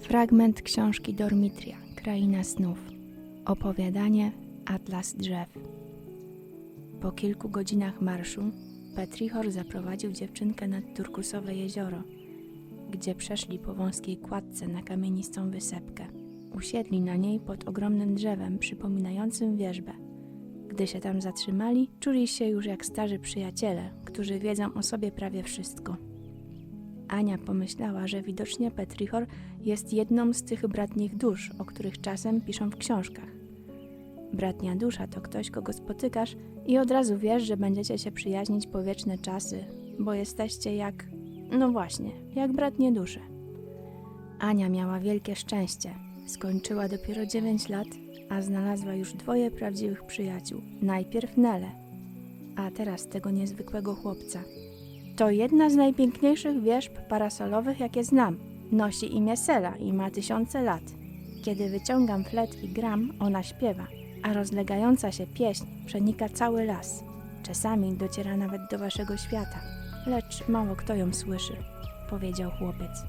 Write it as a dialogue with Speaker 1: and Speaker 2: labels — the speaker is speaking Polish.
Speaker 1: Fragment książki Dormitria, Kraina snów. Opowiadanie Atlas drzew. Po kilku godzinach marszu Petrichor zaprowadził dziewczynkę nad turkusowe jezioro, gdzie przeszli po wąskiej kładce na kamienistą wysepkę. Usiedli na niej pod ogromnym drzewem przypominającym wierzbę. Gdy się tam zatrzymali, czuli się już jak starzy przyjaciele, którzy wiedzą o sobie prawie wszystko. Ania pomyślała, że widocznie Petrichor jest jedną z tych bratnich dusz, o których czasem piszą w książkach. Bratnia dusza to ktoś, kogo spotykasz i od razu wiesz, że będziecie się przyjaźnić po wieczne czasy, bo jesteście jak, no właśnie, jak bratnie dusze. Ania miała wielkie szczęście. Skończyła dopiero 9 lat, a znalazła już dwoje prawdziwych przyjaciół. Najpierw Nele, a teraz tego niezwykłego chłopca. To jedna z najpiękniejszych wierzb parasolowych, jakie znam. Nosi imię Sela i ma tysiące lat. Kiedy wyciągam flet i gram, ona śpiewa, a rozlegająca się pieśń przenika cały las. Czasami dociera nawet do waszego świata, lecz mało kto ją słyszy, powiedział chłopiec.